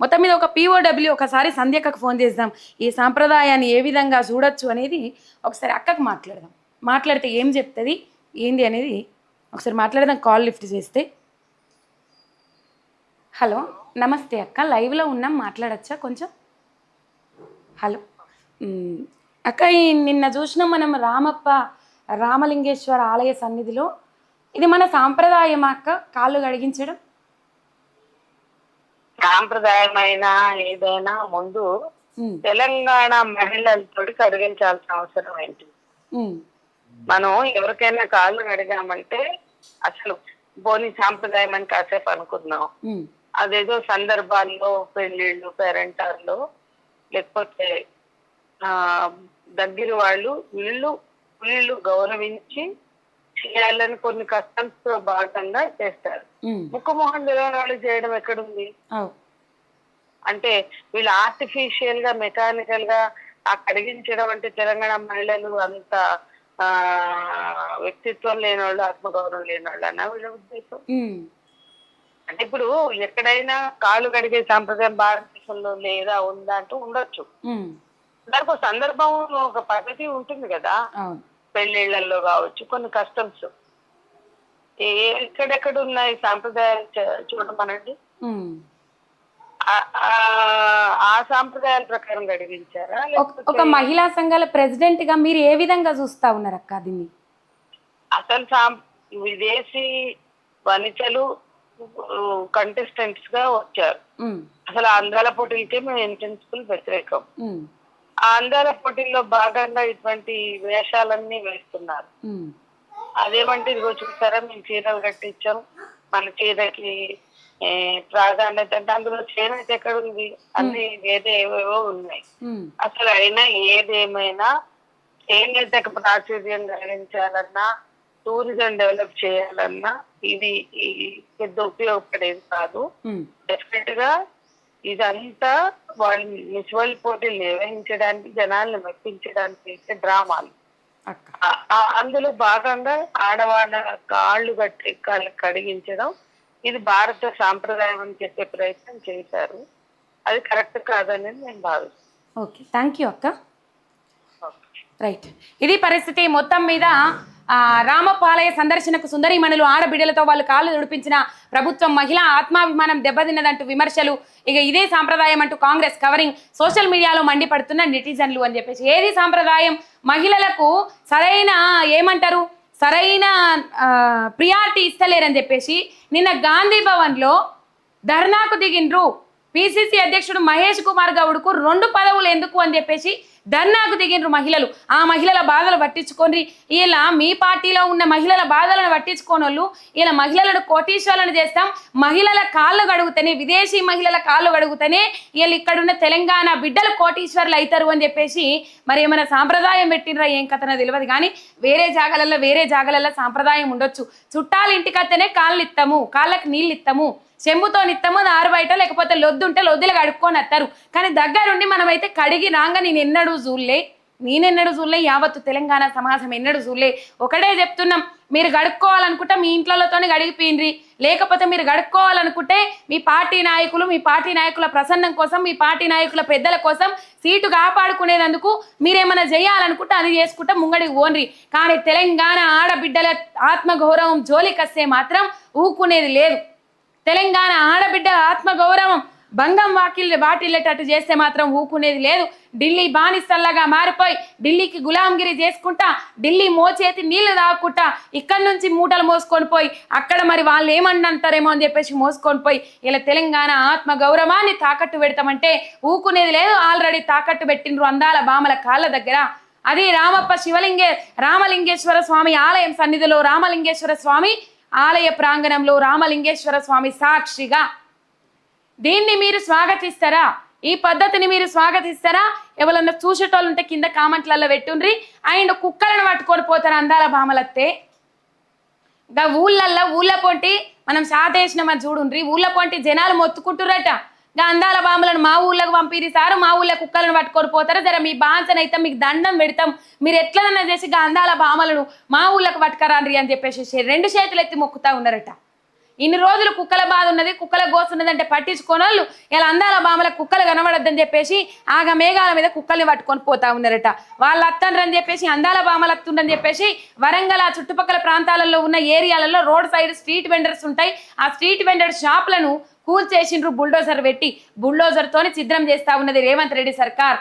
మొత్తం మీద ఒక పీఓడబ్ల్యూ ఒకసారి సంధ్యక్కకు ఫోన్ చేద్దాం. ఈ సాంప్రదాయాన్ని ఏ విధంగా చూడొచ్చు అనేది ఒకసారి అక్కకు మాట్లాడదాం. మాట్లాడితే ఏం చెప్తుంది? ఏంది అనేది ఒకసారి మాట్లాడదాం కాల్ లిఫ్ట్ చేస్తే. హలో నమస్తే అక్క. లైవ్లో ఉన్నాం మాట్లాడచ్చా కొంచెం? హలో. అక్క ఈ నిన్న చూసినాం మనం రామప్ప రామలింగేశ్వర ఆలయ సన్నిధిలో. ఇది మన సాంప్రదాయమా అక్క? కాళ్ళు కడిగించడం? సాంప్రదాయమైన ఏదైనా ముందు తెలంగాణ మహిళలతో కడిగించాల్సిన అవసరం ఏంటి? మనం ఎవరికైనా కాళ్ళు కడిగామంటే అసలు బోని సాంప్రదాయం అని కాసేపు అనుకుందాం. అదేదో సందర్భాల్లో పెళ్ళిళ్ళు పేరెంటాల్లో లేకపోతే ఆ దగ్గర వాళ్ళు వీళ్ళు వీళ్ళు గౌరవించి చేయాలని కొన్ని కస్టమ్స్తో భాగంగా చేస్తారు. మ్. ముక్కు మొహం తెలియని వాళ్ళు చేయడం ఎక్కడుంది. అంటే వీళ్ళు ఆర్టిఫిషియల్గా మెకానికల్గా ఆ కడిగించడం అంటే తెలంగాణ మహిళలు అంత ఆ వ్యక్తిత్వం లేని వాళ్ళు ఆత్మగౌరవం లేని వాళ్ళు అన్న వీళ్ళ ఉద్దేశం. అంటే ఇప్పుడు ఎక్కడైనా కాళ్ళు కడిగే సాంప్రదాయం భారతదేశంలో లేదా ఉందా అంటూ ఉండొచ్చు. దానికి ఒక సందర్భం ఒక పద్ధతి ఉంటుంది కదా. పెళ్ళిళ్ళలో కావచ్చు కొన్ని కస్టమ్స్. ఎక్కడెక్కడ ఉన్నాయి సాంప్రదాయాలు చూడమనండి. ఆ- సాంప్రదాయాల ప్రకారం గడిగించారా ఒక- మహిళా సంఘాల ప్రెసిడెంట్గా మీరు ఏ విధంగా చూస్తా ఉన్నారు అక్క దీన్ని? అసలు సాం- విదేశీ వనితలు కంటెస్టెంట్స్గా వచ్చారు. అసలు ఆ అందాల పోటీలకే మేము ఇంటెన్సిబుల్ వ్యతిరేకం. అందాల పోటీల్లో భాగంగా ఇటువంటి వేషాలన్నీ వేస్తున్నారు. అదేమంటే ఇదిగో చూసారా మేము చీరలు కట్టించాం. మన చీరకి ప్రాధాన్యత అంటే అందులో చేనేత ఎక్కడ ఉంది? అన్ని వేరే ఏవేవో ఉన్నాయి. అసలు అయినా ఏదేమైనా చేనేతకు ప్రాచుర్యం కలిగించాలన్నా టూరిజం డెవలప్ చేయాలన్నా ఇది పెద్ద ఉపయోగపడేది కాదు. డెఫినెట్గా ఇదంతా వాళ్ళు మున్సిపల్ పోటీలు నిర్వహించడానికి జనాల్ని మెప్పించడానికి చేసే డ్రామాలు అందులో భాగంగా ఆడవాళ్ళ కాళ్ళు కట్టి కాళ్ళు కడిగించడం ఇది భారత సాంప్రదాయం అని చెప్పే ప్రయత్నం చేశారు. అది కరెక్ట్ కాదనేది నేను భావిస్తున్నాను. ఓకే థ్యాంక్ యూ అక్క రైట్. ఇది పరిస్థితి మొత్తం మీద రామపాలయ సందర్శనకు సుందరీమణులు ఆడబిడ్డలతో వాళ్ళు కాళ్ళు తుడిపించిన ప్రభుత్వం మహిళా ఆత్మాభిమానం దెబ్బతిన్నదంటూ విమర్శలు. ఇక ఇదే సాంప్రదాయం అంటూ కాంగ్రెస్ కవరింగ్ సోషల్ మీడియాలో మండిపడుతున్న నెటిజన్లు అని చెప్పేసి. ఏది సాంప్రదాయం? మహిళలకు సరైన ఏమంటారు? సరైన ప్రియారిటీ ఇస్తలేరని చెప్పేసి నిన్న గాంధీ భవన్లో ధర్నాకు దిగిండ్రు. పిసిసి అధ్యక్షుడు మహేష్ కుమార్ గౌడ్కు రెండు పదవులు ఎందుకు అని చెప్పేసి ధర్నాకు దిగిండ్రు మహిళలు. ఆ మహిళల బాధలు పట్టించుకొని ఇలా మీ పార్టీలో ఉన్న మహిళల బాధలను పట్టించుకోని వాళ్ళు ఇలా మహిళలను కోటీశ్వరులను చేస్తాం. మహిళల కాళ్ళు గడుగుతనే విదేశీ మహిళల కాళ్ళు గడుగుతనే వీళ్ళు ఇక్కడున్న తెలంగాణ బిడ్డలు కోటీశ్వరులు అవుతారు అని చెప్పేసి మరి ఏమైనా సాంప్రదాయం పెట్టినరా ఏం కథనో తెలియదు కానీ వేరే జాగాలలో వేరే జాగాలలో సాంప్రదాయం ఉండొచ్చు. చుట్టాలు ఇంటికత్తేనే కాళ్ళు ఇస్తాము కాళ్ళకి నీళ్ళు ఇస్తాము చెంబుతో నిత్తము ఆరు బయట లేకపోతే లొద్దుంటే లొద్దులు కడుక్కొని వస్తారు. కానీ దగ్గరుండి మనమైతే కడిగి రాగా నేను ఎన్నడూ చూడలే నేనెన్నడూ చూడలే యావత్తు తెలంగాణ సమాజం ఎన్నడూ చూడలే ఒకటే చెప్తున్నాం మీరు గడుక్కోవాలనుకుంటే మీ ఇంట్లతోనే గడిగిపోయిండ్రి. లేకపోతే మీరు గడుక్కోవాలనుకుంటే మీ పార్టీ నాయకులు మీ పార్టీ నాయకుల ప్రసన్నం కోసం మీ పార్టీ నాయకుల పెద్దల కోసం సీటు కాపాడుకునేందుకు మీరేమైనా చేయాలనుకుంటే అది చేసుకుంటే ముంగడికి ఓన్రి కానీ తెలంగాణ ఆడబిడ్డల ఆత్మగౌరవం జోలికస్తే మాత్రం ఊకునేది లేదు. తెలంగాణ ఆడబిడ్డ ఆత్మగౌరవం భంగం వాకిల్ వాటిల్లేటట్టు చేస్తే మాత్రం ఊకునేది లేదు. ఢిల్లీ బానిసల్లాగా మారిపోయి ఢిల్లీకి గులాంగిరి చేసుకుంటా ఢిల్లీ మోచేతి నీళ్ళు తాగుకుంటా ఇక్కడి నుంచి మూటలు మోసుకొని పోయి అక్కడ మరి వాళ్ళు ఏమన్నంటారేమో అని చెప్పేసి మోసుకొని పోయి ఇలా తెలంగాణ ఆత్మ గౌరవాన్ని తాకట్టు పెడతామంటే ఊకునేది లేదు. ఆల్రెడీ తాకట్టు పెట్టిండ్రు అందాల బామల కాళ్ళ దగ్గర. అది రామప్ప శివలింగే రామలింగేశ్వర స్వామి ఆలయం సన్నిధిలో రామలింగేశ్వర స్వామి ఆలయ ప్రాంగణంలో రామలింగేశ్వర స్వామి సాక్షిగా దీన్ని మీరు స్వాగతిస్తారా? ఈ పద్ధతిని మీరు స్వాగతిస్తారా? ఎవరన్నా చూసేటోళ్ళు ఉంటే కింద కామెంట్లలో పెట్టుండ్రి. అండ్ కుక్కలను పట్టుకొని పోతారు అందాల భామలత్తే. గా ఊళ్ళల్లో ఊళ్ళ పొంటి మనం శాతేసినామని చూడుండ్రి. ఊళ్ళ పొంటి జనాలు మొత్తుకుంటురట ఇంకా అందాల బామలను మా ఊళ్ళకు పంపిరి సారు మా ఊళ్ళో కుక్కలను పట్టుకొని పోతారు. జర మీ బాంచనైతే మీకు దండం పెడతాం. మీరు ఎట్లనన్నా చేసి ఇంకా అందాల బామలను మా ఊళ్ళకు పట్టుకరాండ్రి అని చెప్పేసి రెండు చేతులు ఎత్తి మొక్కుతా ఉన్నారట. ఇన్ని రోజులు కుక్కల బాధ ఉన్నది కుక్కల గోసు ఉన్నది అంటే పట్టించుకోనోళ్ళు ఇలా అందాల బామల కుక్కలు కనబడద్దని చెప్పేసి ఆగ మేఘాల మీద కుక్కల్ని పట్టుకొని పోతా ఉన్నారట. వాళ్ళు అత్తండ్రని చెప్పేసి అందాల బామలు అత్తుండని చెప్పేసి వరంగల్ ఆ చుట్టుపక్కల ప్రాంతాలలో ఉన్న ఏరియాలలో రోడ్ సైడ్ స్ట్రీట్ వెండర్స్ ఉంటాయి. ఆ స్ట్రీట్ వెండర్ షాప్లను కూల్చేసిండ్రు బుల్డోజర్ పెట్టి బుల్డోజర్ తోని ఛిద్రం చేస్తా ఉన్నది రేవంత్ రెడ్డి సర్కార్.